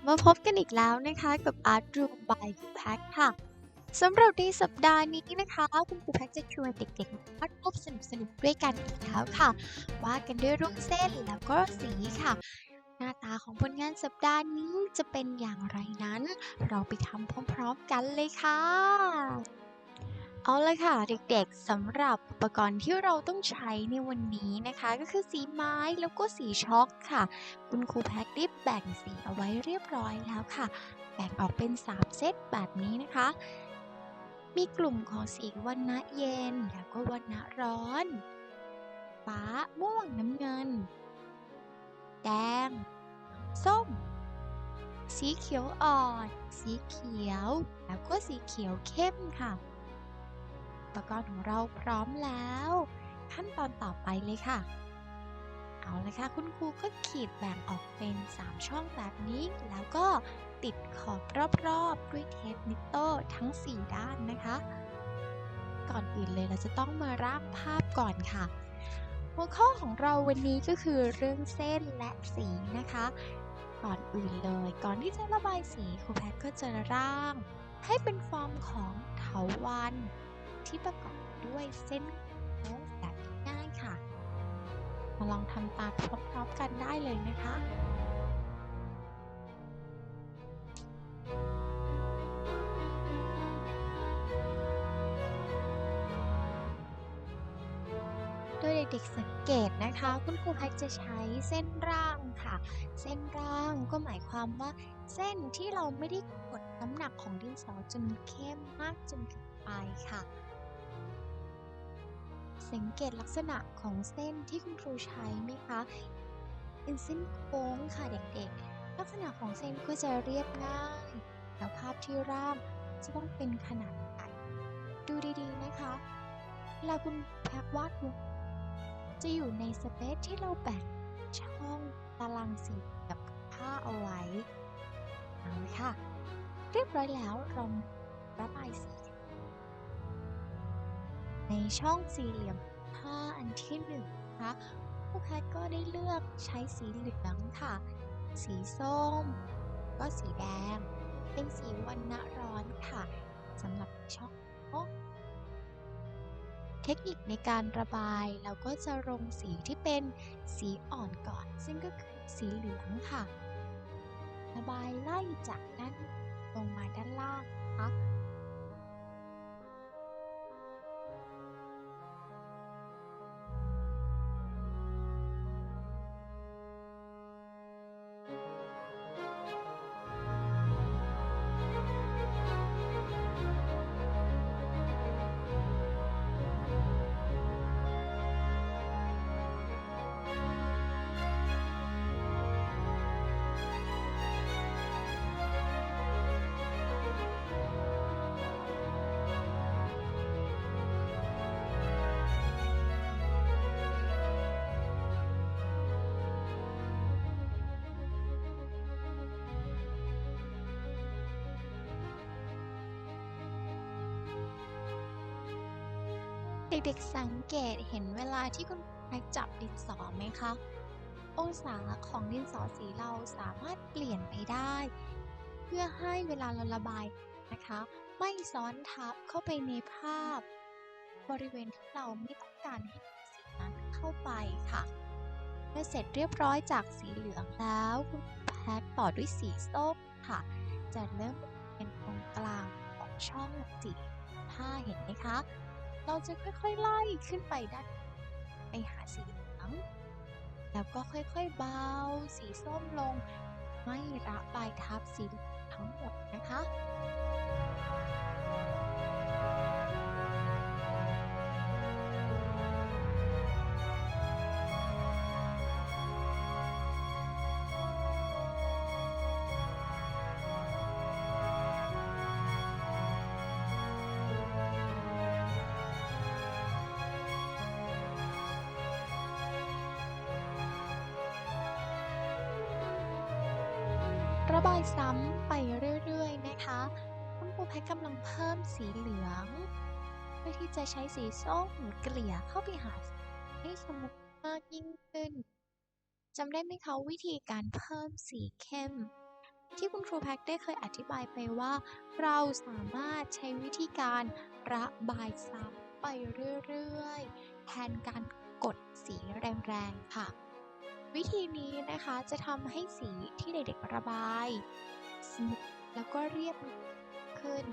บมาพบกันอีกแล้วนะคะกับ Art Room by ครูแพ็คค่ะสำหรับในสัปดาห์นี้นะคะคุณครูแพ็คจะชวนเด็กๆมาวาดรูปสนุกๆด้วยกันอีกแล้วค่ะวาดกันด้วยรูปเส้นแล้วก็สีค่ะ หน้าตาของผลงานสัปดาห์นี้จะเป็นอย่างไรนั้น เราไปทำพร้อมๆกันเลยค่ะ เอาเลยค่ะเด็กๆสำหรับอุปกรณ์ที่เราต้องใช้ในวันนี้นะคะ ก็คือสีไม้แล้วก็สีช็อกค่ะ คุณครูแพ็กได้แบ่งสีเอาไว้เรียบร้อยแล้วค่ะ แบ่งออกเป็น 3 เซตแบบนี้นะคะ มีกลุ่มของสีวันนะเย็นแล้วก็วันนะร้อนฟ้าม่วงน้ำเงิน แดง ส้ม สีเขียวอ่อน สีเขียว แล้วก็สีเขียวเข้มค่ะ อุปกรณ์ของเราพร้อมแล้ว ขั้นตอนต่อไปเลยค่ะ เอาละค่ะ คุณครูก็ขีดแบ่งออกเป็น 3 ช่องแบบนี้ แล้วก็ติดขอบรอบๆ ด้วยเทปนิตโต้ทั้ง 4 ด้านนะคะ ก่อนอื่นเลยเราจะต้องมาร่างภาพก่อนค่ะ หัวข้อของเราวันนี้ก็คือเรื่องเส้นและสีนะคะ ก่อนอื่นเลย ก่อนที่จะระบายสีครูแพทก็จะร่าง ให้เป็นฟอร์มของเถาวัลย์ ที่ประกอบด้วยเส้นแบบง่ายค่ะ มาลองทำตามพร้อมๆกันได้เลยนะคะโดยเด็กๆสังเกตนะคะ คุณครูแพ็กจะใช้เส้นร่างค่ะ เส้นร่างก็หมายความว่า เส้นที่เราไม่ได้กดน้ำหนักของดินสอจนเข้มมากจนเกินไปค่ะ สังเกตลักษณะของเส้นที่คุณครูใช้ไหมคะเป็นเส้นโค้งค่ะเด็กๆ ลักษณะของเส้นก็จะเรียบง่ายแล้วภาพที่ร่างจะต้องเป็นขนาดใหญ่ดูดีๆนะคะเวลาคุณแพ็กวาดจะอยู่ในสเปซที่เราแบ่งช่องตารางสีกับผ้าเอาไว้เอาเลยค่ะ เรียบร้อยแล้วเราระบายสี ในช่องสี่เหลี่ยมผ้าอันที่หนึ่งนะคะผู้แพทย์ก็ได้เลือกใช้สีเหลืองค่ะ สีส้ม ก็สีแดง เป็นสีวันณะร้อนค่ะสำหรับช่องเทคนิคในการระบายเราก็จะลงสีที่เป็นสีอ่อนก่อน ซึ่งก็คือสีเหลืองค่ะ ระบายไล่จากด้านลงมาด้านล่างนะคะ เด็กๆสังเกตเห็นเวลาที่คุณแม็กจับดินสอไหมคะ องศาของดินสอสีเราสามารถเปลี่ยนไปได้ เพื่อให้เวลาเราระบายนะคะ ไม่ซ้อนทับเข้าไปในภาพ บริเวณที่เราไม่ต้องการให้สีนั้นเข้าไปค่ะเมื่อเสร็จเรียบร้อยจากสีเหลืองแล้วคุณแพ็คต่อด้วยสีส้มค่ะ จะเริ่มเป็นตรงกลางของช่องสีผ้าเห็นไหมคะ เราจะค่อยๆไล่ขึ้นไปด้านไปหาสีเหลือง แล้วก็ค่อยๆเบา สีส้มลง ไม่ระบายทับสีทั้งหมดนะคะ ระบายซ้ำไปเรื่อยๆนะคะ คุณครูแพทกำลังเพิ่มสีเหลือง เพื่อที่จะใช้สีส้มเกลี่ยเข้าไปหาให้สมูทมากยิ่งขึ้นจำได้ไหมคะวิธีการเพิ่มสีเข้ม ที่คุณครูแพ็กได้เคยอธิบายไปว่า เราสามารถใช้วิธีการระบายซ้ำไปเรื่อยๆ แทนการกดสีแรงๆค่ะ วิธีนี้นะคะจะทำให้สีที่เด็กๆระบายสนุกแล้วก็เรียบขึ้น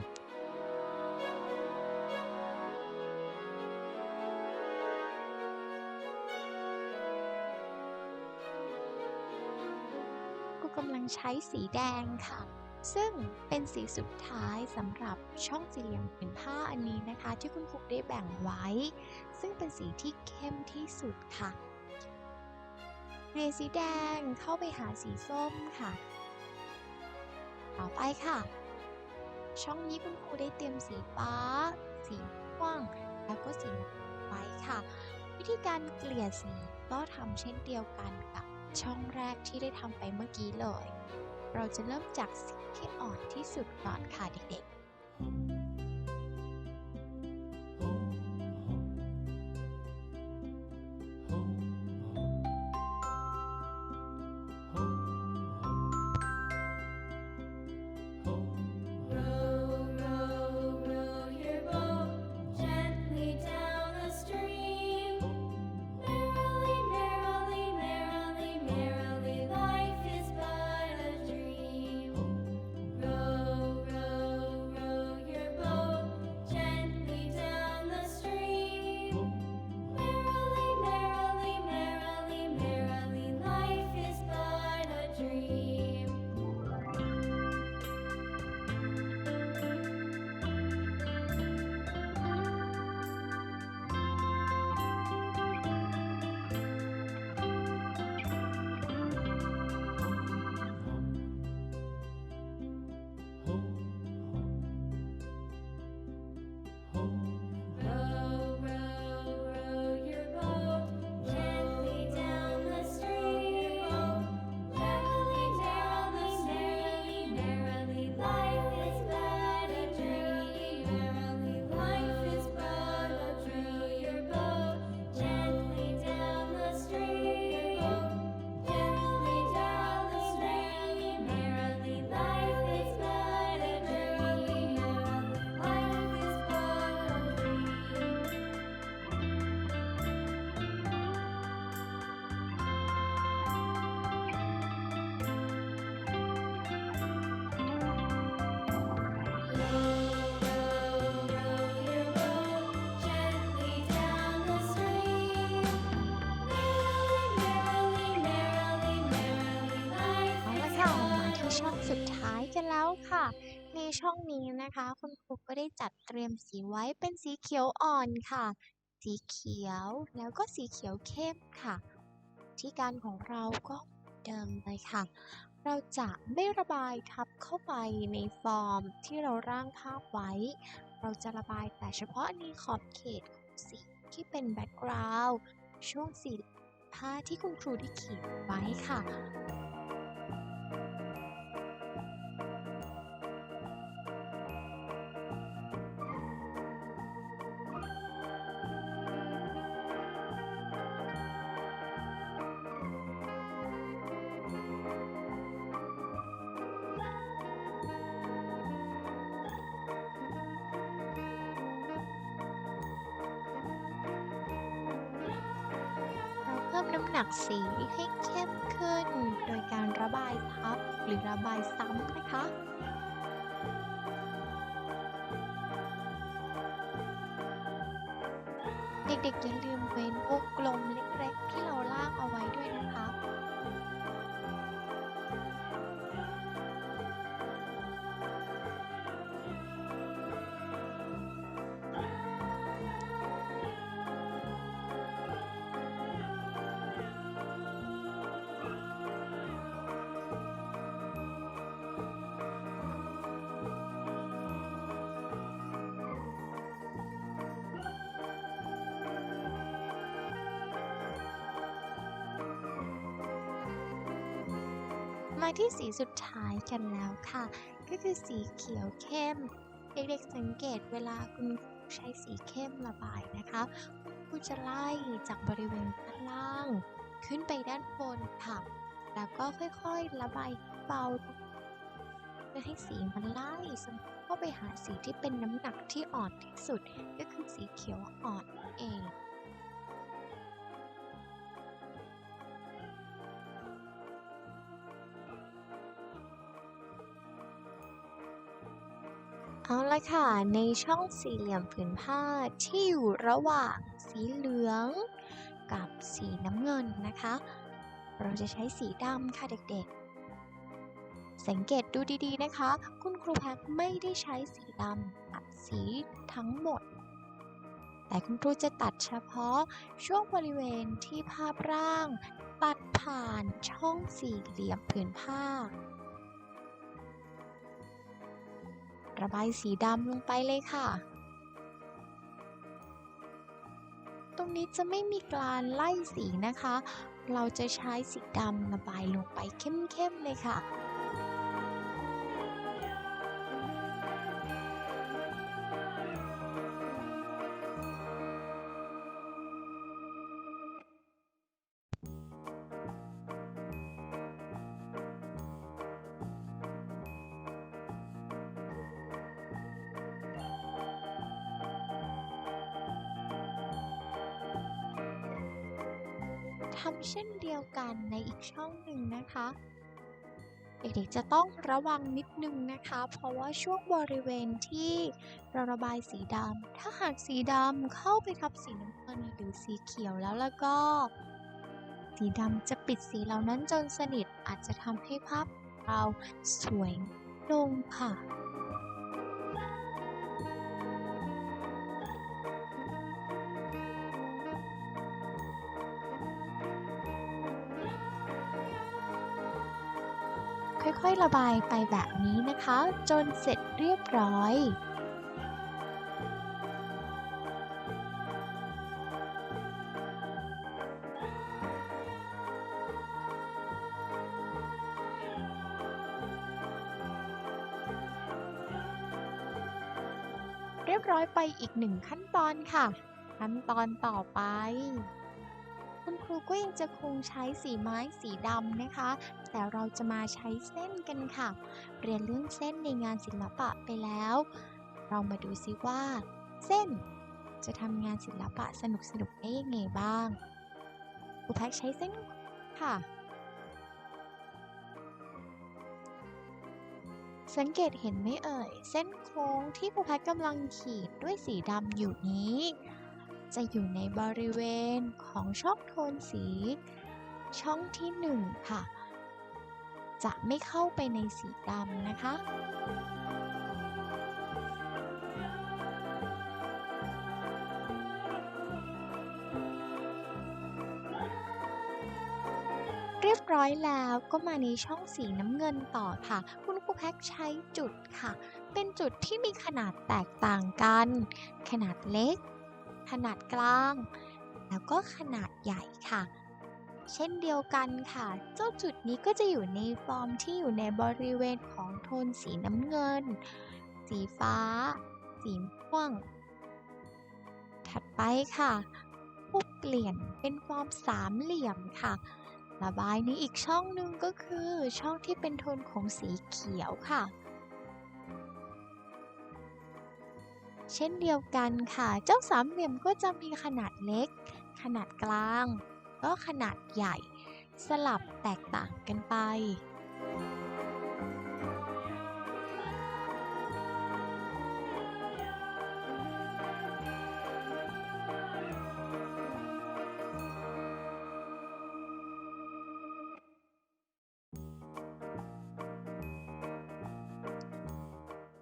ก็กำลังใช้สีแดงค่ะ ซึ่งเป็นสีสุดท้ายสำหรับช่องสี่เหลี่ยมผืนผ้าอันนี้นะคะ ที่คุณครูได้แบ่งไว้ ซึ่งเป็นสีที่เข้มที่สุดค่ะ เกลี่ยสีแดงเข้าไปหาสีส้มค่ะ ต่อไปค่ะ ช่องนี้คุณครูได้เตรียมสีฟ้า สีม่วง แล้วก็สีน้ำไว้ค่ะ วิธีการเกลี่ยสีก็ทำเช่นเดียวกันกับช่องแรกที่ได้ทำไปเมื่อกี้เลย เราจะเริ่มจากสีที่อ่อนที่สุดก่อนค่ะเด็กๆ กันแล้วค่ะ ในช่องนี้นะคะ คุณครูก็ได้จัดเตรียมสีไว้เป็นสีเขียวอ่อนค่ะ สีเขียวแล้วก็สีเขียวเข้มค่ะ ที่การของเราก็เดิมเลยค่ะ เราจะไม่ระบายทับเข้าไปในฟอร์มที่เราร่างภาพไว้ เราจะระบายแต่เฉพาะในขอบเขตของสีที่เป็นแบ็กกราวด์ช่วงสีผ้าที่คุณครูได้ขีดไว้ค่ะ น้ำหนักสีให้เข้มขึ้น โดยการระบายทับหรือระบายซ้ำนะคะเด็กๆอย่าลืมเว้นวงกลมเล็กๆที่เราลากเอาไว้ด้วยนะคะ มาที่สีสุดท้ายกันแล้วค่ะ ก็คือสีเขียวเข้ม เด็กๆสังเกตเวลาคุณครูใช้สีเข้มระบายนะคะคุณจะไล่จากบริเวณด้านล่าง ขึ้นไปด้านบนค่ะ แล้วก็ค่อยๆระบายเบาลงพื่อให้สีมันไล่เข้าไปหาสีที่เป็นน้ำหนักที่อ่อนที่สุด ก็คือสีเขียวอ่อนนั่นเอง ละค่ะ ในช่องสี่เหลี่ยมผืนผ้าที่อยู่ระหว่างสีเหลือง กับสีน้ำเงินนะคะ เราจะใช้สีดำค่ะเด็กๆ สังเกตดูดีๆนะคะ คุณครูแพทไม่ได้ใช้สีดำตัดสีทั้งหมด แต่คุณครูจะตัดเฉพาะช่วงบริเวณที่ภาพร่าง ตัดผ่านช่องสี่เหลี่ยมผืนผ้า ระบายสีดำลงไปเลยค่ะ ตรงนี้จะไม่มีการไล่สีนะคะ เราจะใช้สีดำระบายลงไปเข้มๆเลยค่ะำเช่นเดียวกันในอีกช่องหนึ่งนะคะ เด็กๆจะต้องระวังนิดนึงนะคะ เพราะว่าช่วงบริเวณที่เราระบายสีดำถ้าหากสีดำเข้าไปทับสีน้ำเงินหรือสีเขียวแล้วแล้วก็ สีดำจะปิดสีเหล่านั้นจนสนิทอาจจะทำให้ภาพเราสวยลงค่ะ ค่อยๆระบายไปแบบนี้นะคะ จนเสร็จเรียบร้อยเรียบร้อยไปอีกหนึ่งขั้นตอนค่ะ ขั้นตอนต่อไป คุณครูก็ยังจะคงใช้สีไม้สีดำนะคะ แต่เราจะมาใช้เส้นกันค่ะ เรียนเรื่องเส้นในงานศิลปะไปแล้ว เรามาดูซิว่า เส้นจะทำงานศิลปะสนุกๆได้ยังไงบ้างครูแพ็กใช้เส้นค่ะ สังเกตเห็นไหมเอ่ย เส้นโค้งที่ครูแพทกำลังขีดด้วยสีดำอยู่นี้ จะอยู่ในบริเวณของช่องโทนสี ช่องที่หนึ่งค่ะ จะไม่เข้าไปในสีดำนะคะเรียบร้อยแล้วก็มาในช่องสีน้ำเงินต่อค่ะ คุณครูแพ็กใช้จุดค่ะ เป็นจุดที่มีขนาดแตกต่างกัน ขนาดเล็ก ขนาดกลาง แล้วก็ขนาดใหญ่ค่ะ เช่นเดียวกันค่ะ เจ้าจุดนี้ก็จะอยู่ในฟอร์มที่อยู่ในบริเวณของโทนสีน้ำเงิน สีฟ้า สีม่วง ถัดไปค่ะผู้เปลี่ยนเป็นฟอร์มสามเหลี่ยมค่ะ ระบายในอีกช่องหนึ่งก็คือช่องที่เป็นโทนของสีเขียวค่ะ เช่นเดียวกันค่ะ เจ้าสามเหลี่ยมก็จะมีขนาดเล็ก ขนาดกลาง ก็ขนาดใหญ่ สลับแตกต่างกันไป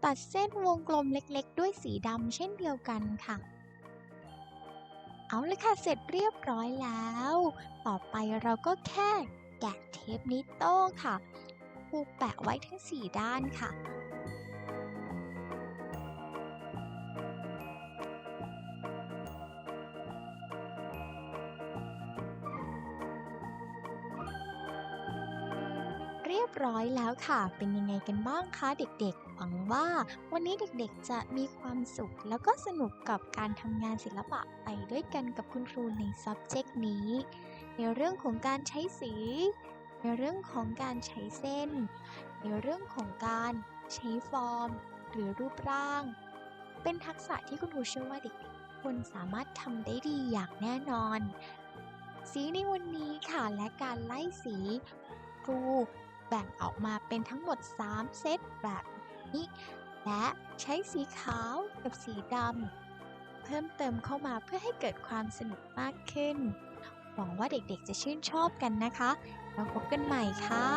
ตัดเส้นวงกลมเล็กๆ ด้วยสีดำเช่นเดียวกันค่ะ เอาเลยค่ะ เสร็จเรียบร้อยแล้ว ต่อไปเราก็แค่แกะเทปนิโต้ค่ะผูกแปะไว้ทั้ง 4 ด้านค่ะ อยแล้วค่ะ เป็นยังไงกันบ้างคะเด็กๆ หวังว่าวันนี้เด็กๆจะมีความสุข แล้วก็สนุกกับการทำงานศิลปะไปด้วยกันกับคุณครูใน subject นี้ ในเรื่องของการใช้สี ในเรื่องของการใช้เส้น ในเรื่องของการใช้ฟอร์ม หรือรูปร่าง เป็นทักษะที่คุณครูเชื่อว่าเด็กๆทุกคนสามารถทำได้ดีอย่างแน่นอน สีในวันนี้ค่ะและการไล่สีครู แบ่งออกมาเป็นทั้งหมด 3 เซตแบบนี้ และใช้สีขาวกับสีดำเพิ่มเติมเข้ามาเพื่อให้เกิดความสนุกมากขึ้น หวังว่าเด็กๆจะชื่นชอบกันนะคะ แล้วพบกันใหม่ค่ะ